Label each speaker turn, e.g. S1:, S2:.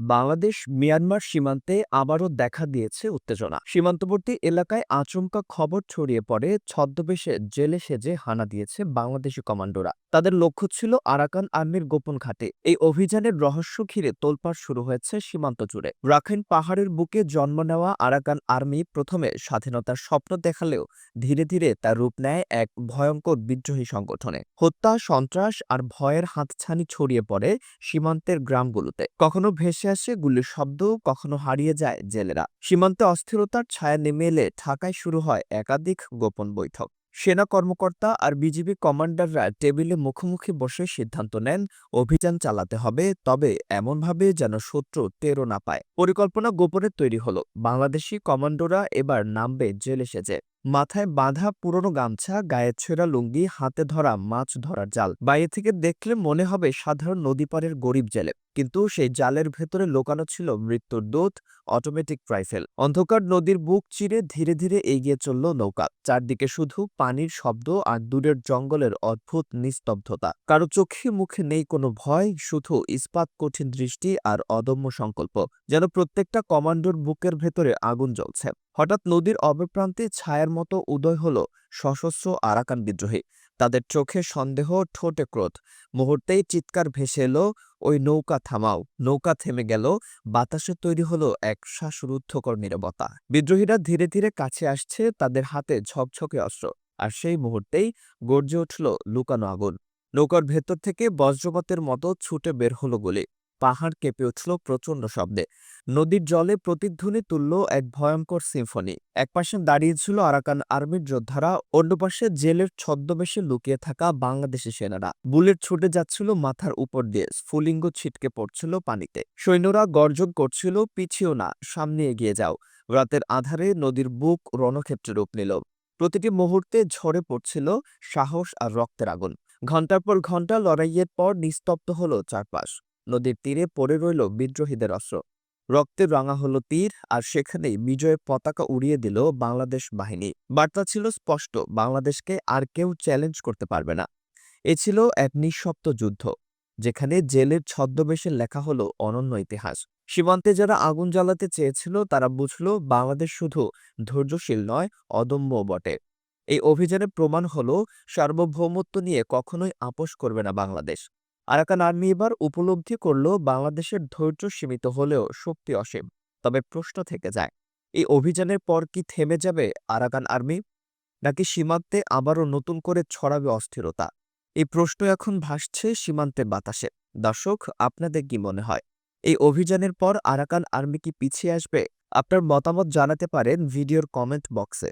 S1: Bangladesh Myanmar সীমান্তে আবারও দেখা দিয়েছে উত্তেজনা। সীমান্তবর্তী এলাকায় আচমকা খবর ছড়িয়ে পড়ে, ছদ্মবেশে জেলে সেজে হানা দিয়েছে বাংলাদেশি কমান্ডোরা। তাদের লক্ষ্য ছিল আরাকান আর্মির গোপন ঘাটে। এই অভিযানের রহস্য ঘিরে তোলপাড় শুরু হয়েছে সীমান্ত জুড়ে। রাখাইন পাহাড়ের বুকে জন্ম নেওয়া আরাকান আর্মি প্রথমে স্বাধীনতার স্বপ্ন দেখালেও ধীরে ধীরে তার রূপ নেয় এক ভয়ঙ্কর বিদ্রোহী সংগঠনে। হত্যা, সন্ত্রাস আর ভয়ের হাতছানি ছড়িয়ে পড়ে সীমান্তের গ্রামগুলোতে। কখনো ভেসে আসে গুলির শব্দ, কখনো হারিয়ে যায় জেলেরা। সীমান্তে অস্থিরতার ছায়া নেমে এলে ঢাকায় শুরু হয় একাধিক গোপন বৈঠক। সেনা কর্মকর্তা আর বিজিবি কমান্ডাররা টেবিলে মুখোমুখি বসে সিদ্ধান্ত নেন, অভিযান চালাতে হবে, তবে এমনভাবে যেন শত্রু তেরো না পায়। পরিকল্পনা গোপনে তৈরি হল। বাংলাদেশি কমান্ডোরা এবার নামবে জেলে সেজে। মাথায় বাঁধা পুরনো গামছা গায়ে ছেঁড়া লুঙ্গি, হাতে ধরা মাছ ধরার জাল। বাইরে থেকে দেখলে মনে হবে সাধারণ নদীপাড়ের গরিব জেলে। কিন্তু সেই জালের ভেতরে লোকানো ছিল মৃত্যুর দূত অটোমেটিক রাইফেল অন্ধকার নদীর বুক চিরে ধীরে ধীরে এগিয়ে চলল নৌকা। চারদিকে শুধু পানির শব্দ আর দূরের জঙ্গলের অদ্ভুত নিস্তব্ধতা। কারও চোখে মুখে নেই কোনো ভয়, শুধু ইস্পাত কঠিন দৃষ্টি আর অদম্য সংকল্প, যেন প্রত্যেকটা কমান্ডোর বুকের ভেতরে আগুন জ্বলছে। হঠাৎ নদীর অবপ্রান্তে ছায়ার মতো উদয় হল সশস্ত্র আরাকান বিদ্রোহী। তাদের চোখে সন্দেহ, ঠোঁটে ক্রোধ। মুহূর্তেই চিৎকার ভেসে এলো ওই নৌকা থামাও। নৌকা থেমে গেল, বাতাসে তৈরি হলো এক শ্বাসরুদ্ধকর নীরবতা। বিদ্রোহীরা ধীরে ধীরে কাছে আসছে তাদের হাতে ঝকঝকে অস্ত্র। আর সেই মুহূর্তেই গর্জে উঠল লুকানো আগুন। নৌকার ভেতর থেকে বজ্রপাতের মতো ছুটে বের হলো গুলি। পাহাড় কেঁপে উঠল প্রচণ্ড শব্দে। নদীর জলে প্রতিধ্বনি তুলল এক ভয়ঙ্কর সিম্ফনি। একপাশে দাঁড়িয়েছিল আরাকান আর্মির যোদ্ধারা, অন্য পাশে জেলের ছদ্মবেশে লুকিয়ে থাকা বাংলাদেশি সেনারা। বুলেট ছুটে যাচ্ছিল মাথার উপর দিয়ে, স্ফুলিঙ্গ ছিটকে পড়ছিল পানিতে। সৈন্যরা গর্জন করছিল পিছিয়েও না, সামনে এগিয়ে যাও। রাতের আধারে নদীর বুক রণক্ষেত্রে রূপ নিল। প্রতিটি মুহূর্তে ঝরে পড়ছিল সাহস আর রক্তের আগুন। ঘণ্টার পর ঘণ্টা লড়াইয়ের পর নিস্তব্ধ হলো চারপাশ। নদীর তীরে পড়ে রইল বিদ্রোহীদের অস্ত্র। রক্তে রাঙা হলো তীর, আর সেখানেই বিজয়ের পতাকা উড়িয়ে দিল বাংলাদেশ বাহিনী। বার্তা ছিল স্পষ্ট, বাংলাদেশকে আর কেউ চ্যালেঞ্জ করতে পারবে না। এ ছিল এক নিঃশব্দ যুদ্ধ, যেখানে জেলের ছদ্মবেশে লেখা হলো অনন্য ইতিহাস। সীমান্তে যারা আগুন জ্বালাতে চেয়েছিল, তারা বুঝল বাংলাদেশ শুধু ধৈর্যশীল নয় অদম্য বটে। এই অভিযানের প্রমাণ হলো সার্বভৌমত্ব নিয়ে কখনোই আপোষ করবে না বাংলাদেশ। আরাকান আর্মি এবার উপলব্ধি করল বাংলাদেশের ধৈর্য সীমিত হলেও শক্তি অসীম। তবে প্রশ্ন থেকে যায়, এই অভিযানের পর কি থেমে যাবে আরাকান আর্মি? নাকি সীমান্তে আবারও নতুন করে ছড়াবে অস্থিরতা? এই প্রশ্ন এখন ভাসছে সীমান্তের বাতাসে। দর্শক, আপনাদের কি মনে হয়, এই অভিযানের পর আরাকান আর্মি কি পিছিয়ে আসবে? আপনার মতামত জানাতে পারেন ভিডিওর কমেন্ট বক্সে।